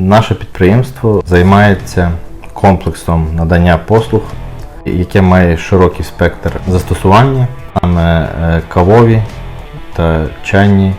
Наше підприємство займається комплексом надання послуг, яке має широкий спектр застосування, саме е, кавові та чайні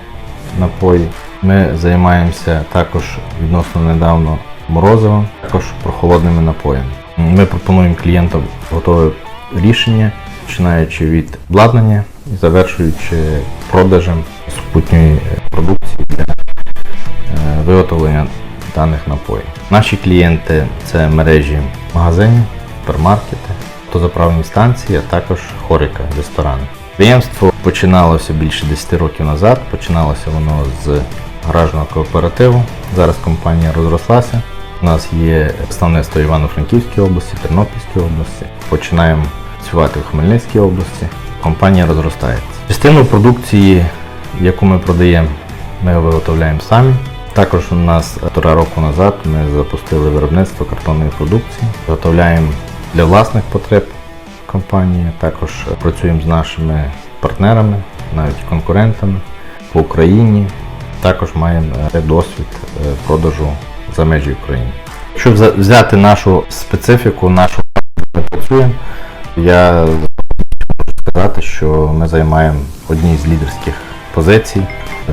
напої. Ми займаємося також відносно недавно морозивом, також прохолодними напоями. Ми пропонуємо клієнтам готове рішення, починаючи від обладнання і завершуючи продажем супутньої е, продукції для е, виготовлення даних напоїв. Наші клієнти це мережі магазинів, супермаркети, автозаправні станції, а також хорика, ресторани. Підприємство починалося більше 10 років назад. Починалося воно з гаражного кооперативу. Зараз компанія розрослася. У нас є представництво Івано-Франківській області, Тернопільській області. Починаємо працювати в Хмельницькій області. Компанія розростається. Частину продукції, яку ми продаємо, ми виготовляємо самі. Також у нас півтора року назад ми запустили виробництво картонної продукції. Виготовляємо для власних потреб компанії. Також працюємо з нашими партнерами, навіть конкурентами по Україні. Також маємо е, досвід е, продажу за межі України. Вза- взяти нашу специфіку, нашу ми працюємо, я можу сказати, що ми займаємо одні з лідерських позицій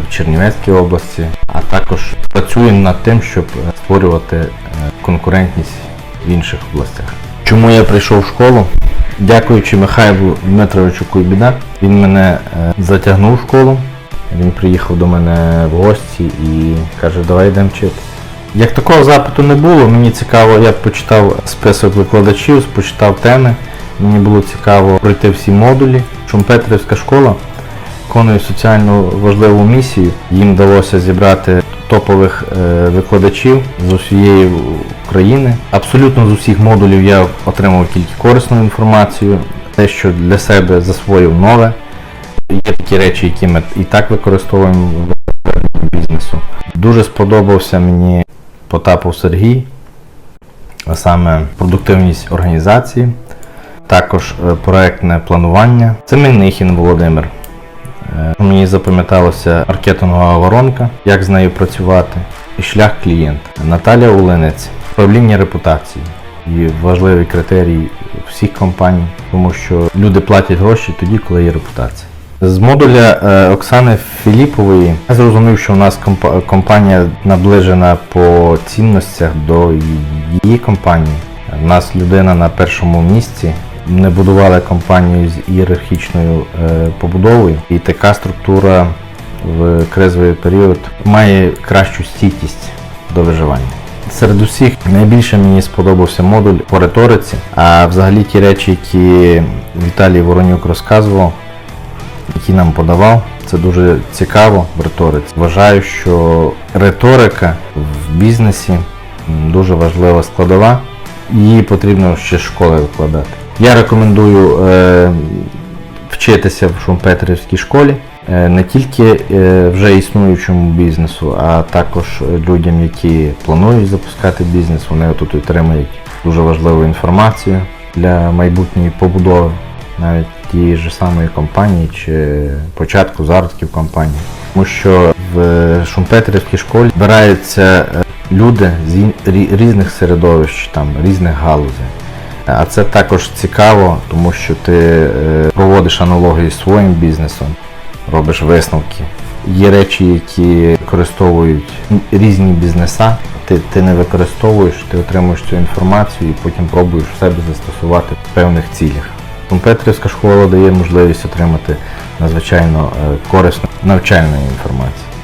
в Чернівецькій області, а також працюємо над тим, щоб е, створювати е, конкурентність в інших областях. Чому я прийшов в школу? Дякуючи Михайлу Дмитровичу Куйбіда, він мене е, затягнув в школу. Він приїхав до мене в гості і каже, давай йдемо вчити. Як такого запиту не було, мені цікаво, я почитав список викладачів, почитав теми. Мені було цікаво пройти всі модулі. Шумпетрівська школа виконує соціально важливу місію. Їм вдалося зібрати топових е, викладачів з усієї України. Абсолютно з усіх модулів я отримав тільки корисну інформацію, те, що для себе засвоїв нове. Є такі речі, які ми і так використовуємо в бізнесу. Дуже сподобався мені Потапов Сергій, а саме продуктивність організації, також е, проектне планування. Це Минихін Володимир. Е, Мені запам'яталося маркетингова воронка, як з нею працювати, і шлях клієнта. Наталя Улинець, управління репутації. І важливий критерій всіх компаній, тому що люди платять гроші тоді, коли є репутація. З модуля е, Оксани Філіпової я зрозумів, що у нас компанія наближена по цінностях до її компанії. У нас людина на першому місці. Ми будували компанію з ієрархічною е, побудовою, і така структура в кризовий період має кращу стійкість до виживання. Серед усіх найбільше мені сподобався модуль по риториці, а взагалі ті речі, які Віталій Воронюк розказував, які нам подавав. Це дуже цікаво в риториці. Вважаю, що риторика в бізнесі дуже важлива складова. Її потрібно ще школи викладати. Я рекомендую е, вчитися в Шумпетрівській школі е, не тільки е, вже існуючому бізнесу, а також е, людям, які планують запускати бізнес. Вони тут отримають дуже важливу інформацію для майбутньої побудови навіть тієї ж самої компанії чи початку зародків компанії. Тому що в Шумпетрівській школі збираються е, люди з різних середовищ, там, різних галузей. А це також цікаво, тому що ти е, проводиш аналогії з своїм бізнесом, робиш висновки. Є речі, які використовують різні бізнеса. Ти, ти не використовуєш, ти отримуєш цю інформацію і потім пробуєш в себе застосувати в певних цілях. Петрівська школа дає можливість отримати надзвичайно е, корисну навчальну інформацію.